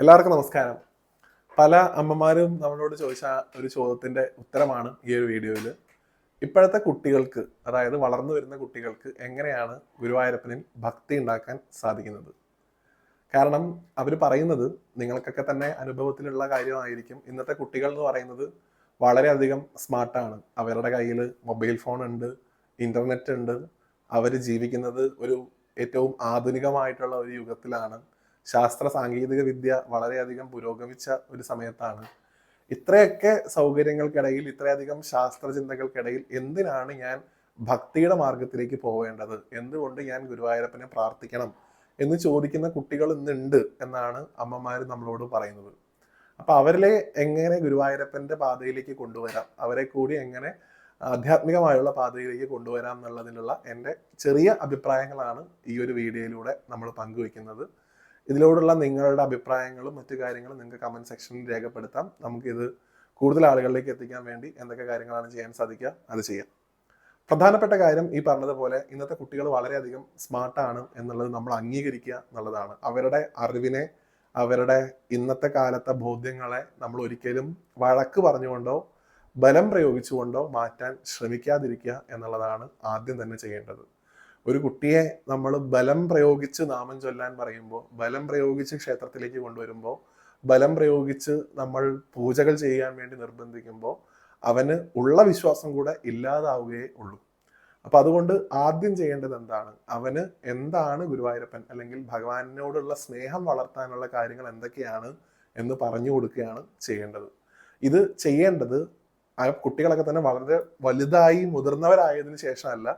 എല്ലാവർക്കും നമസ്കാരം. പല അമ്മമാരും നമ്മളോട് ചോദിച്ച ഒരു ചോദ്യത്തിന്റെ ഉത്തരമാണ് ഈ ഒരു വീഡിയോയിൽ ഇപ്പോഴത്തെ കുട്ടികൾക്ക് അതായത് വളർന്നു വരുന്ന കുട്ടികൾക്ക് എങ്ങനെയാണ് ഗുരുവായൂരപ്പനിൽ ഭക്തി ഉണ്ടാക്കാൻ സാധിക്കുന്നത്? കാരണം അവർ പറയുന്നത് നിങ്ങൾക്കൊക്കെ തന്നെ അനുഭവത്തിലുള്ള കാര്യമായിരിക്കും. ഇന്നത്തെ കുട്ടികൾ എന്ന് പറയുന്നത് വളരെയധികം സ്മാർട്ടാണ് അവരുടെ കയ്യിൽ മൊബൈൽ ഫോൺ ഉണ്ട് ഇന്റർനെറ്റ് ഉണ്ട്. അവർ ജീവിക്കുന്നത് ഒരു ഏറ്റവും ആധുനികമായിട്ടുള്ള ഒരു യുഗത്തിലാണ്. ശാസ്ത്ര സാങ്കേതിക വിദ്യ വളരെയധികം പുരോഗമിച്ച ഒരു സമയത്താണ്. ഇത്രയൊക്കെ സൗകര്യങ്ങൾക്കിടയിൽ ഇത്രയധികം ശാസ്ത്രചിന്തകൾക്കിടയിൽ എന്തിനാണ് ഞാൻ ഭക്തിയുടെ മാർഗത്തിലേക്ക് പോവേണ്ടത്? എന്തുകൊണ്ട് ഞാൻ ഗുരുവായൂരപ്പനെ പ്രാർത്ഥിക്കണം എന്ന് ചോദിക്കുന്ന കുട്ടികൾ ഇന്നുണ്ട് എന്നാണ് അമ്മമാർ നമ്മളോട് പറയുന്നത്. അപ്പൊ അവരിലെ എങ്ങനെ ഗുരുവായൂരപ്പന്റെ പാതയിലേക്ക് കൊണ്ടുവരാം? അവരെ കൂടി എങ്ങനെ ആധ്യാത്മികമായുള്ള പാതയിലേക്ക് കൊണ്ടുവരാം എന്നുള്ളതിനുള്ള എന്റെ ചെറിയ അഭിപ്രായങ്ങളാണ് ഈ ഒരു വീഡിയോയിലൂടെ നമ്മൾ പങ്കുവെക്കുന്നത് ഇതിലോടുള്ള നിങ്ങളുടെ അഭിപ്രായങ്ങളും മറ്റു കാര്യങ്ങളും നിങ്ങൾക്ക് കമന്റ് സെക്ഷനിൽ രേഖപ്പെടുത്താം. നമുക്കിത് കൂടുതൽ ആളുകളിലേക്ക് എത്തിക്കാൻ വേണ്ടി എന്തൊക്കെ കാര്യങ്ങളാണ് ചെയ്യാൻ സാധിക്കുക അത് ചെയ്യാം. പ്രധാനപ്പെട്ട കാര്യം ഈ പറഞ്ഞതുപോലെ ഇന്നത്തെ കുട്ടികൾ വളരെയധികം സ്മാർട്ടാണ് എന്നുള്ളത് നമ്മൾ അംഗീകരിക്കുക എന്നുള്ളതാണ്. അവരുടെ അറിവിനെ അവരുടെ ഇന്നത്തെ കാലത്തെ ബോധ്യങ്ങളെ നമ്മൾ ഒരിക്കലും വഴക്ക് പറഞ്ഞുകൊണ്ടോ ബലം പ്രയോഗിച്ചുകൊണ്ടോ മാറ്റാൻ ശ്രമിക്കാതിരിക്കുക എന്നുള്ളതാണ് ആദ്യം തന്നെ ചെയ്യേണ്ടത്. ഒരു കുട്ടിയെ നമ്മൾ ബലം പ്രയോഗിച്ച് നാമം ചൊല്ലാൻ പറയുമ്പോൾ ബലം പ്രയോഗിച്ച് ക്ഷേത്രത്തിലേക്ക് കൊണ്ടുവരുമ്പോൾ ബലം പ്രയോഗിച്ച് നമ്മൾ പൂജകൾ ചെയ്യാൻ വേണ്ടി നിർബന്ധിക്കുമ്പോൾ അവന് ഉള്ള വിശ്വാസം കൂടെ ഇല്ലാതാവുകയേ ഉള്ളൂ. അപ്പൊ അതുകൊണ്ട് ആദ്യം ചെയ്യേണ്ടത് എന്താണ്? അവന് എന്താണ് ഗുരുവായൂരപ്പൻ അല്ലെങ്കിൽ ഭഗവാനോടുള്ള സ്നേഹം വളർത്താനുള്ള കാര്യങ്ങൾ എന്തൊക്കെയാണ് എന്ന് പറഞ്ഞു കൊടുക്കുകയാണ് ചെയ്യേണ്ടത്. ഇത് ചെയ്യേണ്ടത് ആ കുട്ടികളൊക്കെ തന്നെ വളരെ വലുതായി മുതിർന്നവരായതിനു ശേഷമല്ല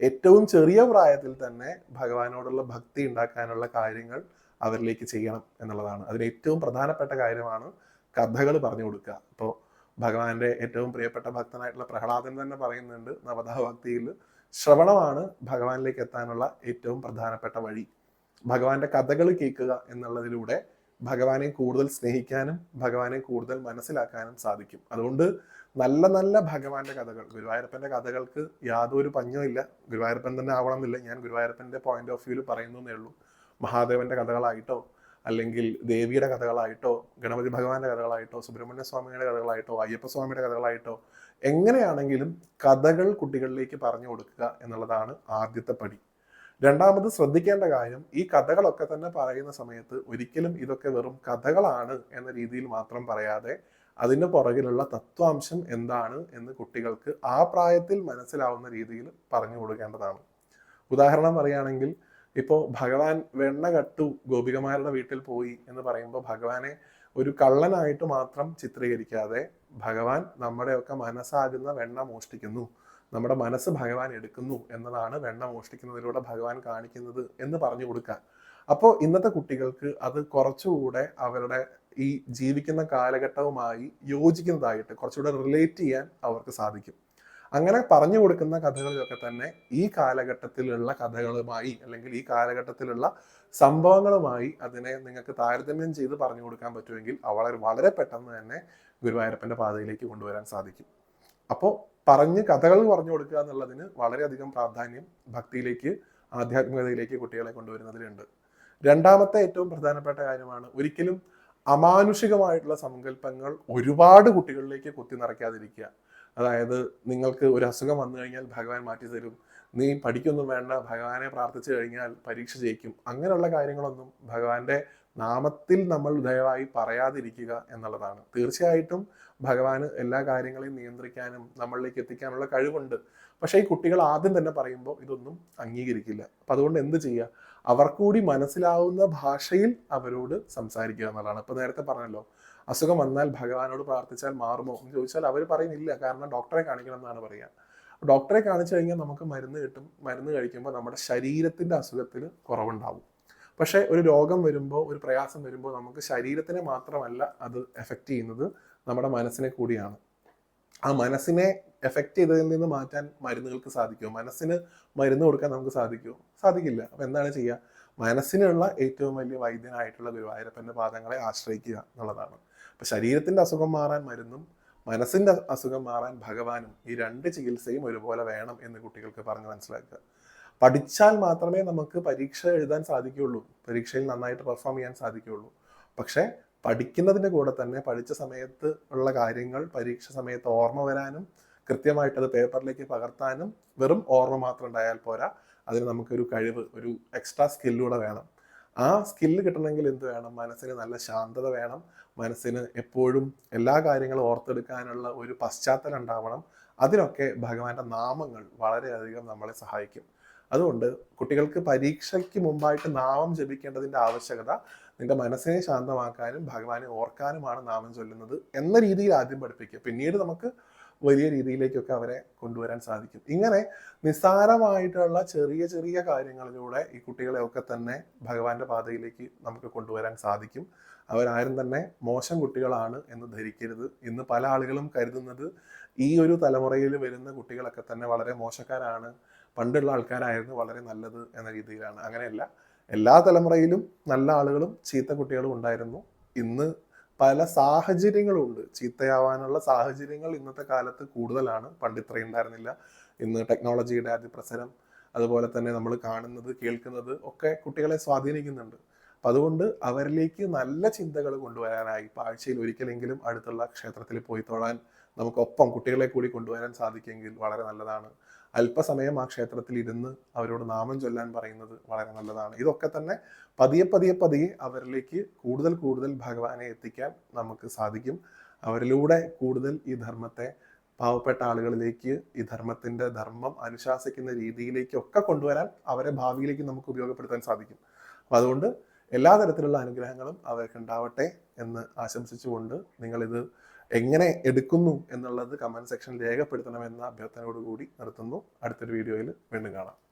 ഏറ്റവും ചെറിയ പ്രായത്തിൽ തന്നെ ഭഗവാനോടുള്ള ഭക്തി ഉണ്ടാക്കാനുള്ള കാര്യങ്ങൾ അവരിലേക്ക് ചെയ്യണം എന്നുള്ളതാണ്. അതിൽ ഏറ്റവും പ്രധാനപ്പെട്ട കാര്യമാണ് കഥകൾ പറഞ്ഞു കൊടുക്കുക. ഇപ്പോൾ ഭഗവാന്റെ ഏറ്റവും പ്രിയപ്പെട്ട ഭക്തനായിട്ടുള്ള പ്രഹ്ലാദൻ തന്നെ പറയുന്നുണ്ട് നവതാ ഭക്തിയിൽ ശ്രവണമാണ് ഭഗവാനിലേക്ക് എത്താനുള്ള ഏറ്റവും പ്രധാനപ്പെട്ട വഴി. ഭഗവാന്റെ കഥകൾ കേൾക്കുക എന്നുള്ളതിലൂടെ ഭഗവാനെ കൂടുതൽ സ്നേഹിക്കാനും ഭഗവാനെ കൂടുതൽ മനസ്സിലാക്കാനും സാധിക്കും. അതുകൊണ്ട് നല്ല നല്ല ഭഗവാന്റെ കഥകൾ. ഗുരുവായൂരപ്പന്റെ കഥകൾക്ക് യാതൊരു പഞ്ഞോ ഇല്ല. ഗുരുവായൂരപ്പൻ തന്നെ ആവണമെന്നില്ല ഞാൻ ഗുരുവായൂരപ്പന്റെ പോയിന്റ് ഓഫ് വ്യൂവിൽ പറയുന്നേ ഉള്ളൂ. മഹാദേവന്റെ കഥകളായിട്ടോ അല്ലെങ്കിൽ ദേവിയുടെ കഥകളായിട്ടോ ഗണപതി ഭഗവാന്റെ കഥകളായിട്ടോ സുബ്രഹ്മണ്യ സ്വാമിയുടെ കഥകളായിട്ടോ അയ്യപ്പ സ്വാമിയുടെ കഥകളായിട്ടോ എങ്ങനെയാണെങ്കിലും കഥകൾ കുട്ടികളിലേക്ക് പറഞ്ഞു കൊടുക്കുക എന്നുള്ളതാണ് ആദ്യത്തെ പടി. രണ്ടാമത് ശ്രദ്ധിക്കേണ്ട കാര്യം ഈ കഥകളൊക്കെ തന്നെ പറയുന്ന സമയത്ത് ഒരിക്കലും ഇതൊക്കെ വെറും കഥകളാണ് എന്ന രീതിയിൽ മാത്രം പറയാതെ അതിന് പുറകിലുള്ള തത്വാംശം എന്താണ് എന്ന് കുട്ടികൾക്ക് ആ പ്രായത്തിൽ മനസ്സിലാവുന്ന രീതിയിൽ പറഞ്ഞു കൊടുക്കേണ്ടതാണ്. ഉദാഹരണം പറയുകയാണെങ്കിൽ ഇപ്പോൾ ഭഗവാൻ വെണ്ണ കട്ടു ഗോപികമാരുടെ വീട്ടിൽ പോയി എന്ന് പറയുമ്പോൾ ഭഗവാനെ ഒരു കള്ളനായിട്ട് മാത്രം ചിത്രീകരിക്കാതെ ഭഗവാൻ നമ്മുടെയൊക്കെ മനസ്സാകുന്ന വെണ്ണ മോഷ്ടിക്കുന്നു നമ്മുടെ മനസ്സ് ഭഗവാൻ എടുക്കുന്നു എന്നതാണ് വെണ്ണ മോഷ്ടിക്കുന്നതിലൂടെ ഭഗവാൻ കാണിക്കുന്നത് എന്ന് പറഞ്ഞു കൊടുക്കാൻ അപ്പോൾ ഇന്നത്തെ കുട്ടികൾക്ക് അത് കുറച്ചുകൂടെ അവരുടെ ഈ ജീവിക്കുന്ന കാലഘട്ടവുമായി യോജിക്കുന്നതായിട്ട് കുറച്ചുകൂടെ റിലേറ്റ് ചെയ്യാൻ അവർക്ക് സാധിക്കും. അങ്ങനെ പറഞ്ഞു കൊടുക്കുന്ന കഥകളിലൊക്കെ തന്നെ ഈ കാലഘട്ടത്തിലുള്ള കഥകളുമായി അല്ലെങ്കിൽ ഈ കാലഘട്ടത്തിലുള്ള സംഭവങ്ങളുമായി അതിനെ നിങ്ങൾക്ക് താരതമ്യം ചെയ്ത് പറഞ്ഞു കൊടുക്കാൻ പറ്റുമെങ്കിൽ അവളെ വളരെ പെട്ടെന്ന് തന്നെ ഗുരുവായൂരപ്പന്റെ പാതയിലേക്ക് കൊണ്ടുവരാൻ സാധിക്കും. അപ്പോൾ പറഞ്ഞ് കഥകൾ പറഞ്ഞു കൊടുക്കുക എന്നുള്ളതിന് വളരെയധികം പ്രാധാന്യം ഭക്തിയിലേക്ക് ആധ്യാത്മികതയിലേക്ക് കുട്ടികളെ കൊണ്ടുവരുന്നതിലുണ്ട്. രണ്ടാമത്തെ ഏറ്റവും പ്രധാനപ്പെട്ട കാര്യമാണ് ഒരിക്കലും അമാനുഷികമായിട്ടുള്ള സങ്കല്പങ്ങൾ ഒരുപാട് കുട്ടികളിലേക്ക് കുത്തി നിറയ്ക്കാതിരിക്കുക. അതായത് നിങ്ങൾക്ക് ഒരു അസുഖം വന്നു കഴിഞ്ഞാൽ ഭഗവാൻ മാറ്റി തരും. നീ പഠിക്കൊന്നും വേണ്ട ഭഗവാനെ പ്രാർത്ഥിച്ചു കഴിഞ്ഞാൽ പരീക്ഷ ജയിക്കും. അങ്ങനെയുള്ള കാര്യങ്ങളൊന്നും ഭഗവാന്റെ നാമത്തിൽ നമ്മൾ ദയവായി പറയാതിരിക്കുക എന്നുള്ളതാണ്. തീർച്ചയായിട്ടും ഭഗവാന് എല്ലാ കാര്യങ്ങളെയും നിയന്ത്രിക്കാനും നമ്മളിലേക്ക് എത്തിക്കാനുള്ള കഴിവുണ്ട്. പക്ഷേ ഈ കുട്ടികൾ ആദ്യം തന്നെ പറയുമ്പോൾ ഇതൊന്നും അംഗീകരിക്കില്ല. അപ്പം അതുകൊണ്ട് എന്ത് ചെയ്യുക? അവർക്കൂടി മനസ്സിലാവുന്ന ഭാഷയിൽ അവരോട് സംസാരിക്കുക എന്നുള്ളതാണ്. ഇപ്പൊ നേരത്തെ പറഞ്ഞല്ലോ അസുഖം വന്നാൽ ഭഗവാനോട് പ്രാർത്ഥിച്ചാൽ മാറുമോ എന്ന് ചോദിച്ചാൽ അവർ പറയുന്നില്ല. കാരണം ഡോക്ടറെ കാണിക്കണം എന്നാണ് പറയുക. ഡോക്ടറെ കാണിച്ചു കഴിഞ്ഞാൽ നമുക്ക് മരുന്ന് കിട്ടും. മരുന്ന് കഴിക്കുമ്പോൾ നമ്മുടെ ശരീരത്തിന്റെ അസുഖത്തിന് കുറവുണ്ടാവും. പക്ഷേ ഒരു രോഗം വരുമ്പോൾ ഒരു പ്രയാസം വരുമ്പോൾ നമുക്ക് ശരീരത്തിനെ മാത്രമല്ല അത് എഫക്റ്റ് ചെയ്യുന്നത് നമ്മുടെ മനസ്സിനെ കൂടിയാണ്. ആ മനസ്സിനെ എഫക്റ്റ് ചെയ്തതിൽ നിന്ന് മാറ്റാൻ മരുന്നുകൾക്ക് സാധിക്കുമോ? മനസ്സിന് മരുന്ന് കൊടുക്കാൻ നമുക്ക് സാധിക്കുമോ? സാധിക്കില്ല. അപ്പം എന്താണ് ചെയ്യുക? മനസ്സിനുള്ള ഏറ്റവും വലിയ വൈദ്യനായിട്ടുള്ള ഗുരുവായൂരപ്പന്റെ പാദങ്ങളെ ആശ്രയിക്കുക എന്നുള്ളതാണ്. അപ്പം ശരീരത്തിന്റെ അസുഖം മാറാൻ മരുന്നും മനസ്സിന്റെ അസുഖം മാറാൻ ഭഗവാനും ഈ രണ്ട് ചികിത്സയും ഒരുപോലെ വേണം എന്ന് കുട്ടികൾക്ക് പറഞ്ഞ് മനസ്സിലാക്കുക. പഠിച്ചാൽ മാത്രമേ നമുക്ക് പരീക്ഷ എഴുതാൻ സാധിക്കുകയുള്ളൂ. പരീക്ഷയിൽ നന്നായിട്ട് പെർഫോം ചെയ്യാൻ സാധിക്കുകയുള്ളൂ. പക്ഷേ പഠിക്കുന്നതിന്റെ കൂടെ തന്നെ പഠിച്ച സമയത്ത് ഉള്ള കാര്യങ്ങൾ പരീക്ഷ സമയത്ത് ഓർമ്മ വരാനും കൃത്യമായിട്ട് അത് പേപ്പറിലേക്ക് പകർത്താനും വെറും ഓർമ്മ മാത്രം ഉണ്ടായാൽ പോരാ. അതിന് നമുക്കൊരു കഴിവ് ഒരു എക്സ്ട്രാ സ്കില്ലൂടെ വേണം. ആ സ്കില്ല് കിട്ടണമെങ്കിൽ എന്ത് വേണം? മനസ്സിന് നല്ല ശാന്തത വേണം. മനസ്സിന് എപ്പോഴും എല്ലാ കാര്യങ്ങളും ഓർത്തെടുക്കാനുള്ള ഒരു പശ്ചാത്തലം ഉണ്ടാവണം. അതിനൊക്കെ ഭഗവാന്റെ നാമങ്ങൾ വളരെയധികം നമ്മളെ സഹായിക്കും. അതുകൊണ്ട് കുട്ടികൾക്ക് പരീക്ഷയ്ക്ക് മുമ്പായിട്ട് നാമം ജപിക്കേണ്ടതിന്റെ ആവശ്യകത നിന്റെ മനസ്സിനെ ശാന്തമാക്കാനും ഭഗവാനെ ഓർക്കാനുമാണ് നാമം ചൊല്ലുന്നത് എന്ന രീതിയിൽ ആദ്യം പഠിപ്പിക്കുക. പിന്നീട് നമുക്ക് വലിയ രീതിയിലേക്കൊക്കെ അവരെ കൊണ്ടുവരാൻ സാധിക്കും. ഇങ്ങനെ നിസ്സാരമായിട്ടുള്ള ചെറിയ ചെറിയ കാര്യങ്ങളിലൂടെ ഈ കുട്ടികളെയൊക്കെ തന്നെ ഭഗവാന്റെ പാതയിലേക്ക് നമുക്ക് കൊണ്ടുവരാൻ സാധിക്കും. അവരാരും തന്നെ മോശം കുട്ടികളാണ് എന്ന് ധരിക്കരുത്. ഇന്ന് പല ആളുകളും കരുതുന്നത് ഈ ഒരു തലമുറയിൽ വരുന്ന കുട്ടികളൊക്കെ തന്നെ വളരെ മോശക്കാരാണ്. പണ്ടുള്ള ആൾക്കാരായിരുന്നു വളരെ നല്ലത് എന്ന രീതിയിലാണ്. അങ്ങനെയല്ല എല്ലാ തലമുറയിലും നല്ല ആളുകളും ചീത്ത കുട്ടികളും ഉണ്ടായിരുന്നു. ഇന്ന് പല സാഹചര്യങ്ങളുണ്ട് ചീത്തയാവാനുള്ള സാഹചര്യങ്ങൾ ഇന്നത്തെ കാലത്ത് കൂടുതലാണ്. പണ്ട് ഇത്രയും ഉണ്ടായിരുന്നില്ല. ഇന്ന് ടെക്നോളജിയുടെ അതിപ്രസരം അതുപോലെ തന്നെ നമ്മൾ കാണുന്നത് കേൾക്കുന്നത് ഒക്കെ കുട്ടികളെ സ്വാധീനിക്കുന്നുണ്ട്. അപ്പം അതുകൊണ്ട് അവരിലേക്ക് നല്ല ചിന്തകൾ കൊണ്ടുവരാനായി ഇപ്പം ആഴ്ചയിൽ ഒരിക്കലെങ്കിലും അടുത്തുള്ള ക്ഷേത്രത്തിൽ പോയി തൊഴാൻ നമുക്കൊപ്പം കുട്ടികളെ കൂടി കൊണ്ടുവരാൻ സാധിക്കുമെങ്കിൽ വളരെ നല്ലതാണ്. അല്പസമയം ആ ക്ഷേത്രത്തിൽ ഇരുന്ന് അവരോട് നാമം ചൊല്ലാൻ പറയുന്നത് വളരെ നല്ലതാണ്. ഇതൊക്കെ തന്നെ പതിയെ പതിയെ പതിയെ അവരിലേക്ക് കൂടുതൽ കൂടുതൽ ഭഗവാനെ എത്തിക്കാൻ നമുക്ക് സാധിക്കും. അവരിലൂടെ കൂടുതൽ ഈ ധർമ്മത്തെ പാവപ്പെട്ട ആളുകളിലേക്ക് ഈ ധർമ്മത്തിന്റെ ധർമ്മം അനുശാസിക്കുന്ന രീതിയിലേക്കൊക്കെ കൊണ്ടുവരാൻ അവരെ ഭാവിയിലേക്ക് നമുക്ക് ഉപയോഗപ്പെടുത്താൻ സാധിക്കും. അപ്പം അതുകൊണ്ട് എല്ലാ തരത്തിലുള്ള അനുഗ്രഹങ്ങളും അവർക്ക് ഉണ്ടാവട്ടെ എന്ന് ആശംസിച്ചുകൊണ്ട് നിങ്ങളിത് എങ്ങനെ എടുക്കുന്നു എന്നുള്ളത് കമന്റ് സെക്ഷനിൽ രേഖപ്പെടുത്തണമെന്ന അഭ്യർത്ഥനയോടുകൂടി നിർത്തുന്നു. അടുത്തൊരു വീഡിയോയിൽ വീണ്ടും കാണാം.